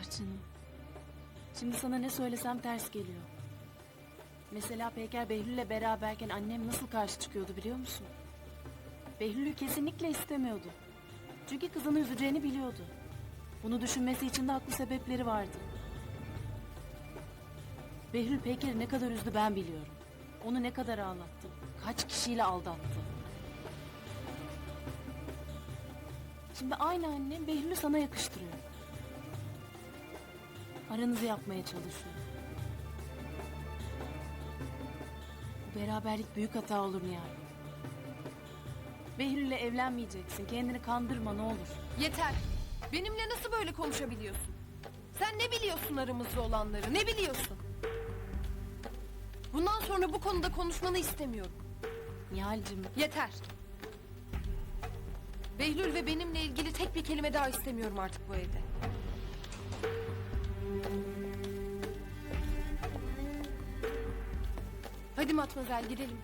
Ah canım. Şimdi sana ne söylesem ters geliyor. Mesela Peyker Behlül'le beraberken annem nasıl karşı çıkıyordu biliyor musun? Behlül'ü kesinlikle istemiyordu. Çünkü kızını üzeceğini biliyordu. Bunu düşünmesi için de haklı sebepleri vardı. Behlül Peyker'i ne kadar üzdü ben biliyorum. Onu ne kadar ağlattı. Kaç kişiyle aldattı. Şimdi aynı annem Behlül'ü sana yakıştırıyor. Aranızı yapmaya çalışıyor. Bu beraberlik büyük hata olur Nihal. Behlül'le evlenmeyeceksin. Kendini kandırma ne olur. Yeter. Benimle nasıl böyle konuşabiliyorsun? Sen ne biliyorsun aramızda olanları? Ne biliyorsun? Bundan sonra bu konuda konuşmanı istemiyorum. Nihal'cim Yeter. Behlül ve benimle ilgili tek bir kelime daha istemiyorum artık bu evde. Hadi Matmazel gidelim.